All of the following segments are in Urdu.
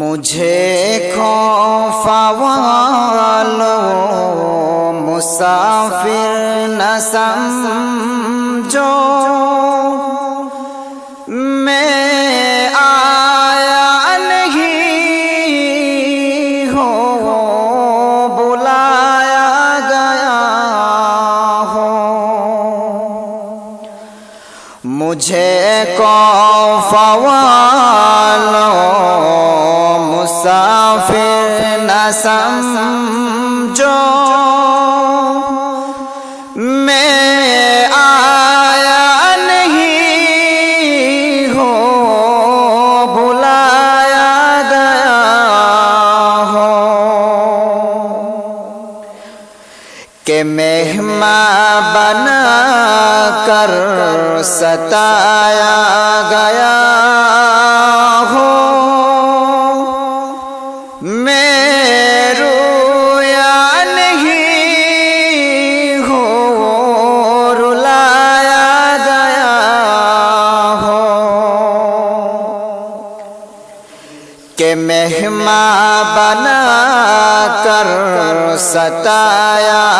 مجھے خوف والو مسافر نہ سمجھو میں آیا نہیں ہو بلایا گیا ہو مجھے خوف والو مسافر نہ سمجھو۔ میں آیا نہیں ہو، بلایا گیا ہو۔ کہ مہمان بنا کر ستایا کہ بنا کر ستایا۔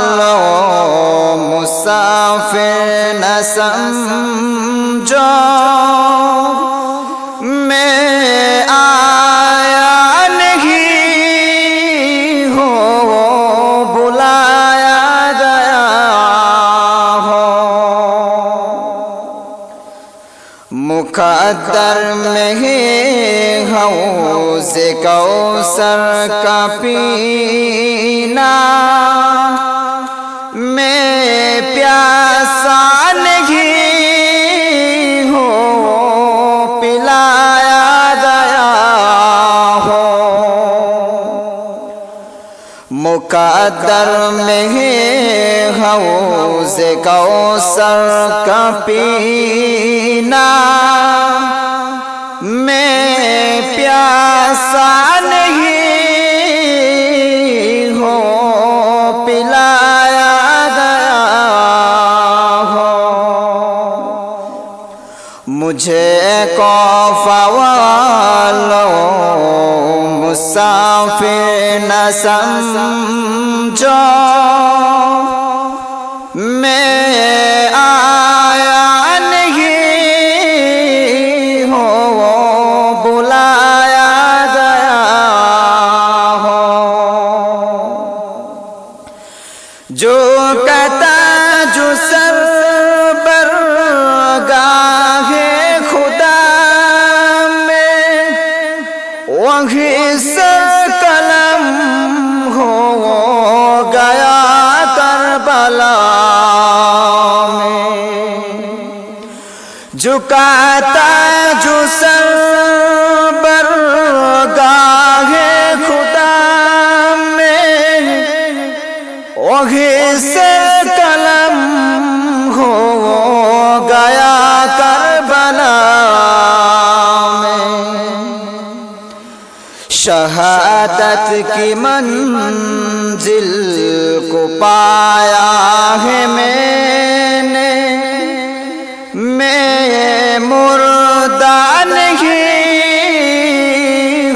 خوف مسافر نہ سمجھو۔ میں آیا نہیں ہو بلایا گیا ہو مقدر میں ہی حوض کوثر کا پینا۔ مقدر میں ہی حوض کوثر کا پینا میں پیاسا نہیں ہو، پلایا گیا ہو۔ مجھے خوف والو مسافر نہ سمجھو۔ میں آیا نہیں ہو، بلایا گیا ہو۔ جو کہتا جو سر پر گاہ خدا میں وہی جھکاتا جو سر پر، گاہ خدا میں۔ وہی سے قلم ہو گیا کربلا میں۔ شہادت کی منزل کو پایا ہے میں نے۔ میں مردہ نہیں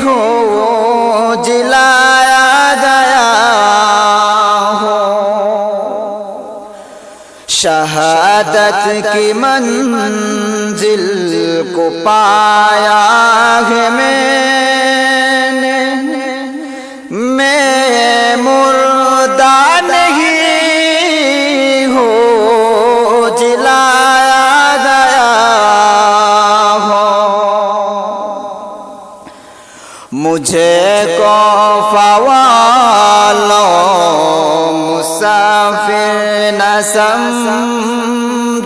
ہو جلایا گیا ہو شہادت کی منزل کو پایا ہے میں نے میں مردہ কফাওয়ালো মুসাফির নসম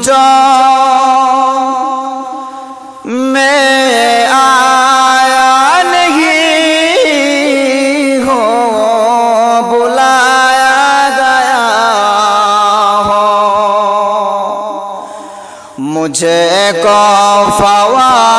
জ মে আয়া নহি হো বুলায়া গয়া হো মুঝে কফাওয়ালো